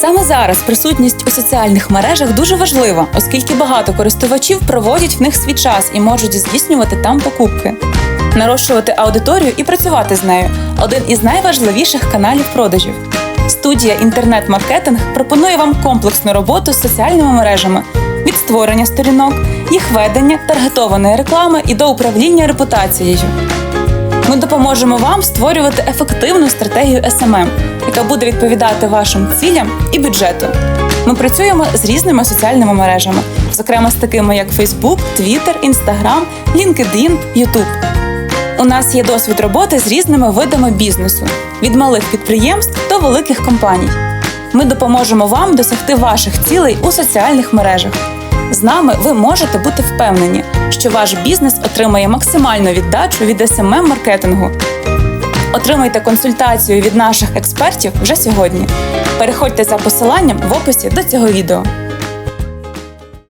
Саме зараз присутність у соціальних мережах дуже важлива, оскільки багато користувачів проводять в них свій час і можуть здійснювати там покупки. Нарощувати аудиторію і працювати з нею один із найважливіших каналів продажів. Студія інтернет-маркетинг пропонує вам комплексну роботу з соціальними мережами від створення сторінок, їх ведення, таргетованої реклами і до управління репутацією. Ми допоможемо вам створювати ефективну стратегію SMM, яка буде відповідати вашим цілям і бюджету. Ми працюємо з різними соціальними мережами, зокрема з такими як Facebook, Twitter, Instagram, LinkedIn, YouTube. У нас є досвід роботи з різними видами бізнесу від малих підприємств до великих компаній. Ми допоможемо вам досягти ваших цілей у соціальних мережах. З нами ви можете бути впевнені, що ваш бізнес отримає максимальну віддачу від smm маркетингу Отримайте консультацію від наших експертів вже сьогодні. Переходьте за посиланням в описі до цього відео.